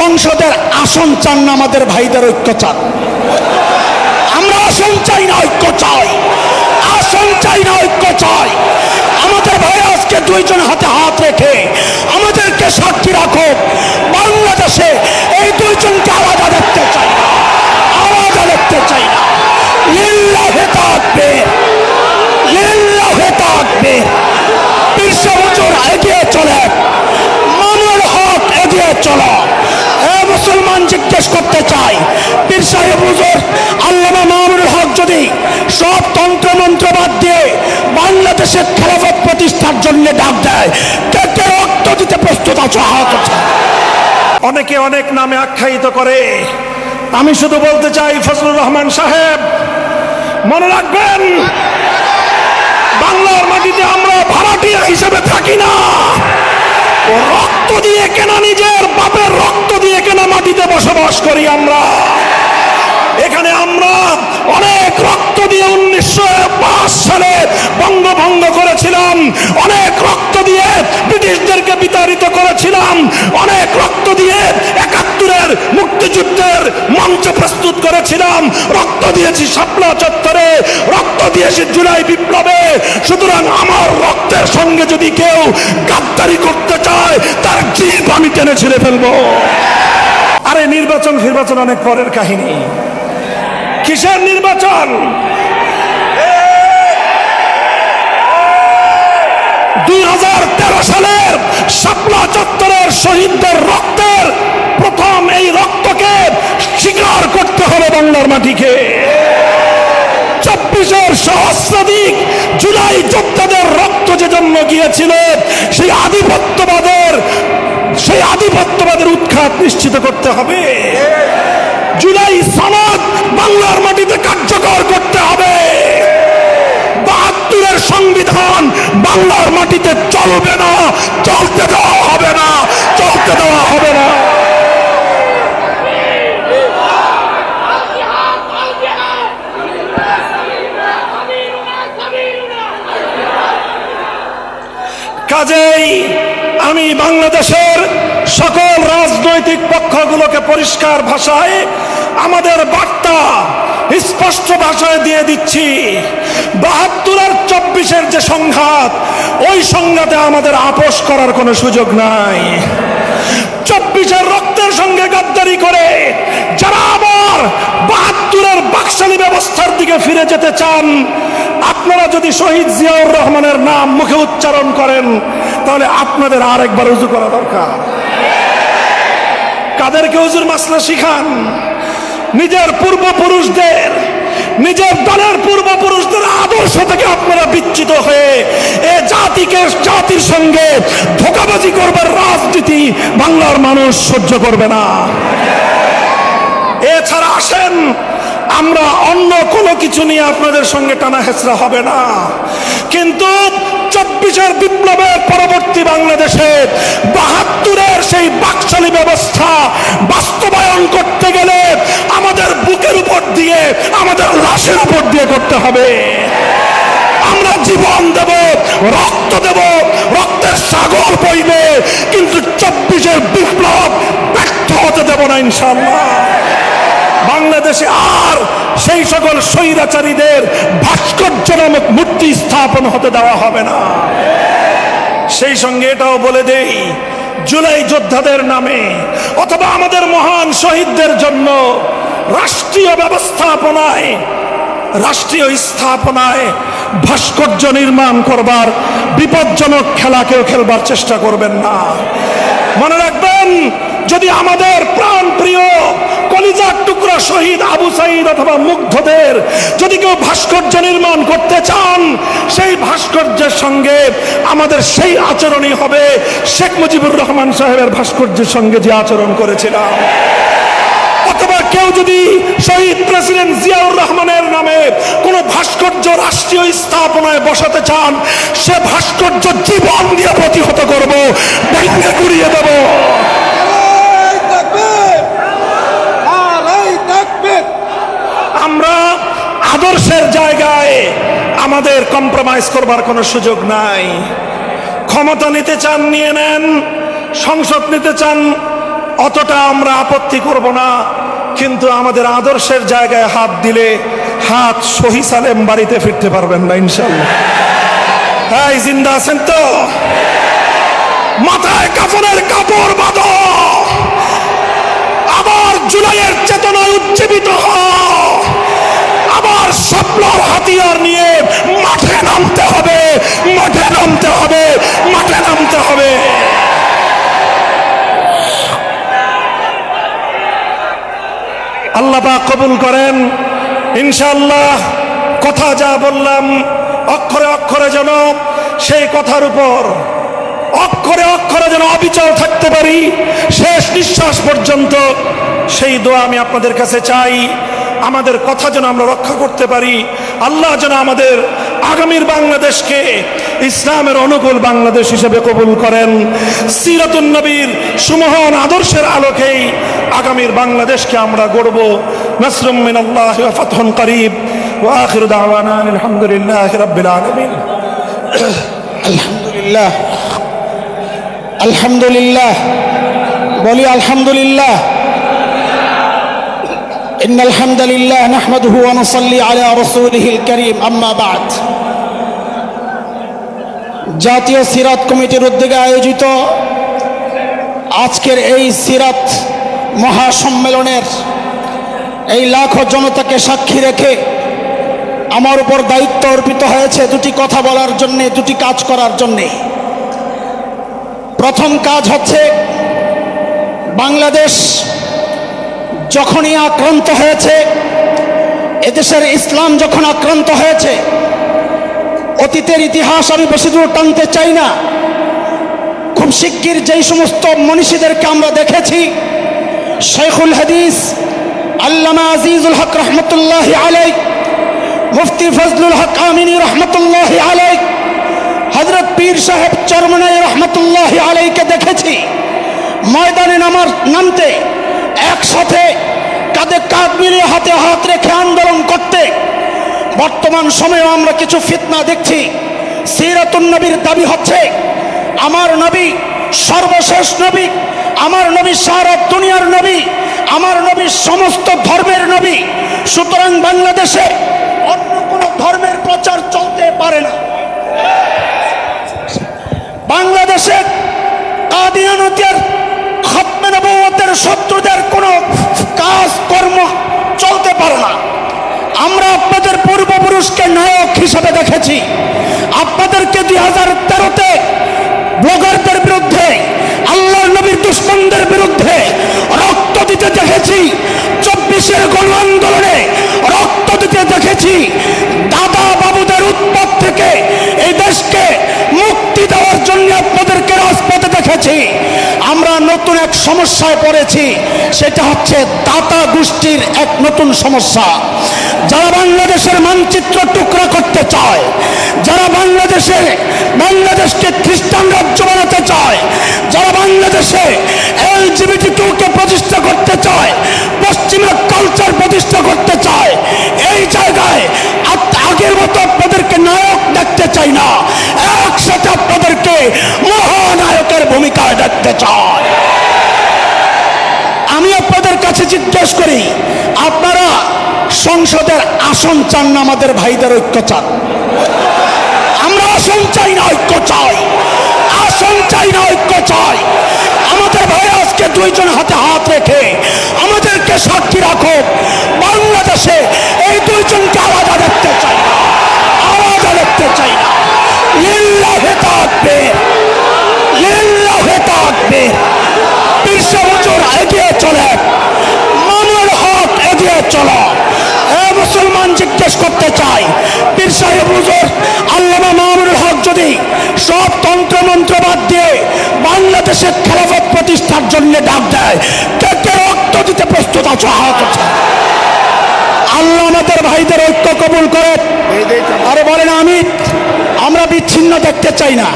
সংসদের আসন চান না আমাদের ভাইদের ঐক্য চান। আমরা আসন চাই না ঐক্য চাই। আসন চাই না ঐক্য চাই। আমাদের ভাই আজকে দুইজন হাতে হাত রেখে আমাদেরকে সাক্ষী রাখো বাংলাদেশে এই দুইজনকে আলাদা দেখতে চাই না আলাদা দেখতে চাই না লিল্লাহে তাকবীর লিল্লাহে তাকবীর বিশ্ব হুজুর এগিয়ে চলে মামুল হক এগিয়ে চলো এ মুসলমান জিজ্ঞেস করতে চাই পীর সাহেব হুজুর আল্লামা যদি সব তন্ত্র মন্ত্র বাদ দিয়ে বাংলাদেশের খেলাফত প্রতিষ্ঠার জন্য ডাক দেয়। কে কে রক্ত দিতে প্রস্তুত আছো? হাত অনেকে অনেক নামে আখ্যায়িত করে। আমি শুধু বলতে চাই, ফজলুর রহমান সাহেব, মনে রাখবেন, বাংলার মাটিতে আমরা ভাড়াটিয়া হিসেবে থাকি না। রক্ত দিয়ে কেনা নিজের বাপের রক্ত দিয়ে কেনা মাটিতে বসবাস করি আমরা। এখানে আমরা অনেক রক্ত দিয়ে উনিশশো পাঁচ সালে বঙ্গভঙ্গ করেছিলাম। অনেক রক্ত দিয়ে ব্রিটিশদেরকে বিতাড়িত করেছিলাম। অনেক রক্ত দিয়ে একাত্তরের মুক্তিযুদ্ধের মঞ্চ প্রস্তুত করেছিলাম। রক্ত দিয়েছি শাপলা চত্বরে, রক্ত দিয়েছি জুলাই বিপ্লবে। সুতরাং আমার রক্তের সঙ্গে যদি কেউ গাদ্দারি করতে চায়, তার জীব আমি টেনে ছিঁড়ে ফেলব। আরে নির্বাচন ফির্বাচন অনেক পরের কাহিনী। কিসের নির্বাচন? দুই হাজার তেরো সালের শাপলা চত্বরের শহীদদের রক্তের প্রথম এই রক্তকে স্বীকার করতে হবে বাংলার মাটিকে। চব্বিশের সহস্রাধিক জুলাই যোদ্ধাদের রক্ত যে জন্য গিয়েছিল, সেই আধিপত্যবাদের সেই আধিপত্যবাদের উৎখাত নিশ্চিত করতে হবে। জুলাই সনদ বাংলার মাটিতে কার্যকর করতে হবে। বাহাত্তরের সংবিধান বাংলার মাটিতে চলবে না, চলতে দেওয়া হবে না, চলতে দেওয়া হবে না। কাজেই আমি বাংলাদেশের সকল রাজনৈতিক পক্ষগুলোকে পরিষ্কার ভাষায় আমাদের বার্তা স্পষ্ট ভাষায় দিয়ে দিচ্ছি। বাহাত্তর আর চব্বিশের যে সংঘাত, ওই সংঘাতে আমাদের আপোষ করার কোনো সুযোগ নাই। চব্বিশের রক্তের সঙ্গে গাদ্দারি করে যারা আবার বাহাত্তরের বাকশালী ব্যবস্থার দিকে ফিরে যেতে চান, আপনারা যদি শহীদ জিয়াউর রহমানের নাম মুখে উচ্চারণ করেন, তাহলে আপনাদের আরেকবার উজু করা দরকার। কাদেরকে উজুর মাসলা শিখান। নিজের পূর্বপুরুষদের, নিজের দলের পূর্বপুরুষদের আদর্শ থেকে আপনারা বিচ্যুত হয়ে এ জাতিকে, জাতির সঙ্গে ধোকাবাজি করবার রাজনীতি বাংলার মানুষ সহ্য করবে না। এছাড়া আসেন, আমরা অন্য কোনো কিছু নিয়ে আপনাদের সঙ্গে টানা হেঁচড়া হবে না। কিন্তু চব্বিশের বিপ্লবের পরবর্তী বাংলাদেশে বাহাত্তরের সেই বাকশালী ব্যবস্থা বাস্তবায়ন করতে গেলে আমাদের বুকের উপর দিয়ে, আমাদের লাশের উপর দিয়ে করতে হবে। আমরা জীবন দেব, রক্ত দেব, রক্তের সাগর বইবে, কিন্তু চব্বিশের বিপ্লব ব্যর্থ হতে দেব না ইনশাল্লাহ বাংলাদেশে আর সেই সকল স্বৈরাচারীদের ভাস্কর্য নামক মূর্তি স্থাপন হতে দেওয়া হবে না। সেই সঙ্গে এটাও বলে দেই, জুলাই যোদ্ধাদের নামে অথবা আমাদের মহান শহীদদের জন্য রাষ্ট্রীয় ব্যবস্থাপনায়, রাষ্ট্রীয় স্থাপনায় ভাস্কর্য নির্মাণ করবার বিপজ্জনক খেলা কেউ খেলবার চেষ্টা করবেন না। মনে রাখবেন, যদি আমাদের প্রাণ প্রিয় কলিজার টুকরা শহীদ আবু সাইদ অথবা মুগ্ধদের, যদি কেউ ভাস্কর্য নির্মাণ করতে চান, সেই ভাস্কর্যের সঙ্গে আমাদের সেই আচরণই হবে। শেখ মুজিবুর রহমান সাহেবের ভাস্কর্যের সঙ্গে যে আচরণ করেছিলাম। অথবা কেউ যদি শহীদ প্রেসিডেন্ট জিয়াউর রহমানের নামে কোন ভাস্কর্য রাষ্ট্রীয় স্থাপনায় বসাতে চান, সে ভাস্কর্য জীবন দিয়ে প্রতিহত করব, ভেঙে গুড়িয়ে দেব। আদর্শের জায়গায় আমাদের কম্প্রোমাইজ করবার কোনো সুযোগ নাই। ক্ষমতা নিতে চান, নিয়ে নেন। সংসদ নিতে চান, অতটা আমরা আপত্তি করব না। কিন্তু আমাদের আদর্শের জায়গায় হাত দিলে হাত সহি সালেম বাড়িতে ফিরতে পারবেন না ইনশাল্লাহ হ্যাঁ জিন্দা আছেন তো? মাথায় কাফনের কাপড় বাঁধো। আবার জুলাইয়ের চেতনায় উজ্জীবিত আবার স্বপ্নর হাতিয়ার নিয়ে মাঠে নামতে হবে, মাঠে নামতে হবে, মাঠে নামতে হবে। আল্লাহ কবুল করেন। ইনশাআল্লাহ কথা যা বললাম অক্ষরে অক্ষরে যেন সেই কথার উপর অক্ষরে অক্ষরে যেন অবিচল থাকতে পারি, শেষ নিঃশ্বাস পর্যন্ত সেই দোয়া আমি আপনাদের কাছে চাই। আমাদের কথা যেন আমরা রক্ষা করতে পারি। আল্লাহ যেন আমাদের আগামীর বাংলাদেশকে ইসলামের অনুকূল বাংলাদেশ হিসেবে কবুল করেন। সিরাতুন নবীর সুমহান আদর্শের আলোকেই আগামীর বাংলাদেশকে আমরা গড়ব। নাসরুম মিনাল্লাহ ওয়া ফাতহুন করিব। ওয়া আখিরু দাওয়ানা আলহামদুলিল্লাহি রাব্বিল আলামিন। আলহামদুলিল্লাহ। আলহামদুলিল্লাহ। বলি আলহামদুলিল্লাহ। إن الحمد لله نحمده ونصلي على رسوله الكريم أما بعد জাতীয় সিরাত কমিটির উদ্যোগে আয়োজিত আজকের এই সিরাত মহাসম্মেলনের এই লাখো জনতাকে সাক্ষী রেখে আমার উপর দায়িত্ব অর্পিত হয়েছে দুটি কথা বলার জন্যে দুটি কাজ করার জন্যে প্রথম কাজ হচ্ছে বাংলাদেশ যখনই আক্রান্ত হয়েছে, এদেশের ইসলাম যখন আক্রান্ত হয়েছে, অতীতের ইতিহাস আমি বেশি দূর টানতে চাই না। খুব শিগগির যেই সমস্ত মনীষীদেরকে আমরা দেখেছি, শেখুল হাদিস, আল্লামা আজিজুল হক রহমতুল্লাহ আলাই মুফতি ফজলুল হক আমিনী রহমতুল্লাহ আলাই হজরত পীর সাহেব চরমনাই রহমতুল্লাহ আলাইকে দেখেছি। ময়দানে নামার নামতে একসাথে কাঁধে কাঁধ মিলিয়ে হাতে হাত রেখে আন্দোলন করতে বর্তমান সময়েও আমরা কিছু ফিতনা দেখছি। সিরাতুন নবীর দাবি হচ্ছে, আমার নবী সর্বশেষ নবী, আমার নবী সারা দুনিয়ার নবী, আমার নবী সমস্ত ধর্মের নবী। সুতরাং বাংলাদেশে অন্য কোনো ধর্মের প্রচার চলতে পারে না। বাংলাদেশে কাদিয়ানতের শত্রুদের কোনো কাজ, কর্ম চলতে পারে না। আমরা আপনাদের পূর্বপুরুষকে নায়ক হিসেবে দেখেছি। আপনাদেরকে দুই হাজার তেরোতে ব্লগারদের বিরুদ্ধে আল্লাহ নবীর দুশ্মনদের বিরুদ্ধে রক্ত দিতে দেখেছি। চব্বিশের গণ আন্দোলনে রক্ত দিতে দেখেছি। দাদা বাবুদের উৎপাদ থেকে এই দেশকে মুক্তি দেওয়ার জন্য আপনাদেরকে রাজপথে দেখেছি। আমরা নতুন এক সমস্যায় পড়েছি, সেটা হচ্ছে দাতা গোষ্ঠীর এক নতুন সমস্যা। যারা বাংলাদেশের মানচিত্র টুকরা করতে চায়, যারা বাংলাদেশে, বাংলাদেশকে খ্রিস্টান রাজ্য বানাতে চায়, যারা বাংলাদেশে এলজিবিটি টুকে প্রতিষ্ঠা করতে চায়, পশ্চিমা কালচার প্রতিষ্ঠা করতে আগের মতো আপনাদেরকে নায়ক দেখতে চাই না। একসাথে আপনাদেরকে মহানায়কের ভূমিকায় দেখতে চায় আমি আপনাদের কাছে জিজ্ঞেস করি, আপনারা সংসদের আসন চান না আমাদের ভাইদের ঐক্য চান? আমরা আসন চাই না ঐক্য চাই। আসন চাই না ঐক্য চাই। আমাদের ভাই আজকে দুইজন হাতে হাত রেখে আমাদেরকে সাক্ষী রাখো বাংলাদেশে এই দুইজনকে আলাদা দেখতে চাই না আলাদা দেখতে চাই না লিল্লাহে তাকবীর লিল্লাহে তাকবীর বিশ্ব হুজুর এগিয়ে চলে মামুর হক এগিয়ে চলো। এ মুসলমান, জিজ্ঞেস করতে চাই, পীর সাহেব, হুজুর, আল্লামা মামুনুল হক যদি সব তন্ত্র মন্ত্র বাদ দিয়ে বাংলাদেশের খেলাফত প্রতিষ্ঠার জন্য ডাক দেয়, কে কে রক্ত দিতে প্রস্তুত আছো? হাত আছে আল্লাহ আমাদের ভাইদের ঐক্য কবুল করে আরে বলেন আমি আমরা বিচ্ছিন্ন দেখতে চাই না।